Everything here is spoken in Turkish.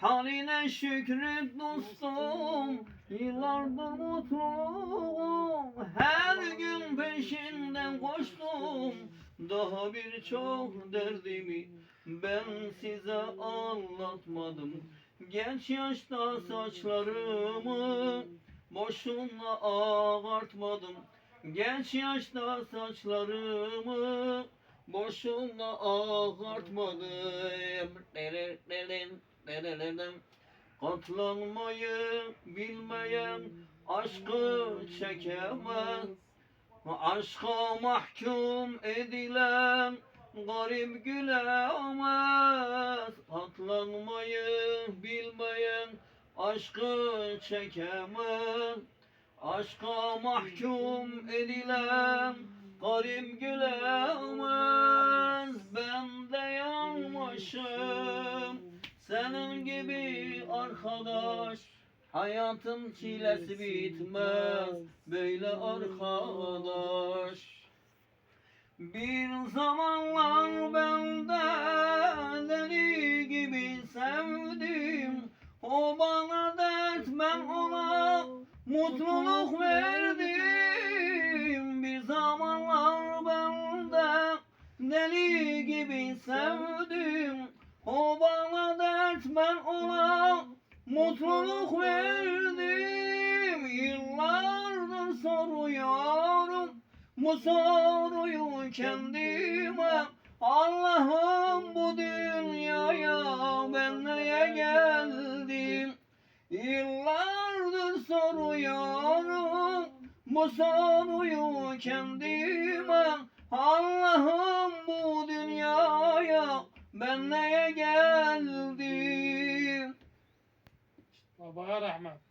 Haline şükret dostum Yıllardır mutluyum. Her gün peşinden koştum Daha birçok derdimi Ben size anlatmadım. Genç yaşta saçlarımı Boşuna ağartmadım Genç yaşta saçlarımı Boşuna ağartmadım. Katlanmayı bilmeyen aşkı çekemez. Aşka mahkum edilen garip gülemez. Katlanmayı bilmeyen aşkı çekemez. Aşka mahkum edilen garip gülemez yanmışım senin gibi arkadaş. Hayatın çilesi bitmez. Böyle arkadaş. Bir zamanlar ben de deli gibi sevdim. O bana dert ben ona mutluluk verdim deli gibi sevdim. O bana dert ben ona mutluluk verdim. Yıllardır soruyorum. Bu soruyu kendime. Allah'ım bu dünyaya ben neye geldim? Yıllardır soruyorum. Bu soruyu kendime. Allah'ım ben neye geldim Babaya rahmet.